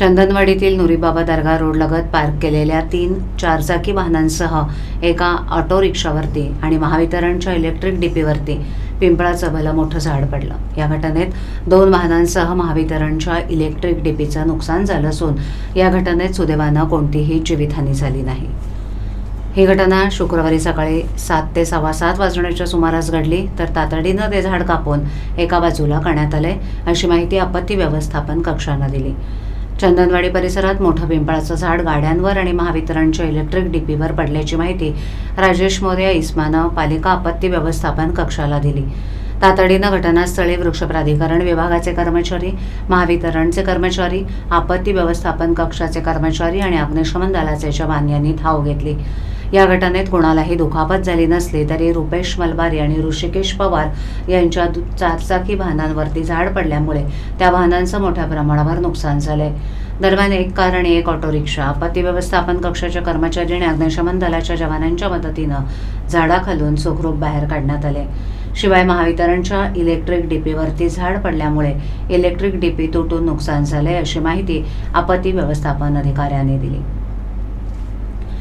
चंदनवाडीतील नुरीबाबा दर्गा रोडलगत park केलेल्या तीन चारचाकी वाहनांसह एका ऑटो रिक्षावरती आणि महावितरणच्या इलेक्ट्रिक डीपीवरती पिंपळाचं भलं मोठं झाड पडलं. या घटनेत दोन वाहनांसह महावितरणच्या इलेक्ट्रिक डीपीचं नुकसान झालं असून या घटनेत सुदैवानं कोणतीही जीवितहानी झाली नाही. ही घटना शुक्रवारी सकाळी सात ते सव्वा सात वाजण्याच्या सुमारास घडली तर तातडीनं ते झाड कापून एका बाजूला करण्यात आले अशी माहिती आपत्ती व्यवस्थापन कक्षानं दिली. चंदनवाडी परिसरात मोठं पिंपळाचं झाड गाड्यांवर आणि महावितरणच्या इलेक्ट्रिक डीपीवर पडल्याची माहिती राजेश मोर्या इस्मानं पालिका आपत्ती व्यवस्थापन कक्षाला दिली. तातडीनं घटनास्थळी वृक्ष प्राधिकरण विभागाचे कर्मचारी महावितरणचे कर्मचारी आपत्ती व्यवस्थापन कक्षाचे कर्मचारी आणि अग्निशमन दलाचे जवान यांनी धाव घेतली. या घटनेत कोणालाही दुखापत झाली नसली तरी रुपेश मलबारी आणि ऋषिकेश पवार यांच्या दु- चारचाकी वाहनांवरती झाड पडल्यामुळे त्या वाहनांचं मोठ्या प्रमाणावर नुकसान झालंय. दरम्यान एक कार आणि एक ऑटो रिक्षा आपत्ती व्यवस्थापन कक्षाच्या कर्मचारी आणि अग्निशमन दलाच्या जवानांच्या मदतीनं झाडाखालून सुखरूप बाहेर काढण्यात आले. शिवाय महावितरणच्या इलेक्ट्रिक डीपीवरती झाड पडल्यामुळे इलेक्ट्रिक डीपी तुटून नुकसान झाले अशी माहिती आपत्ती व्यवस्थापन अधिकाऱ्यांनी दिली.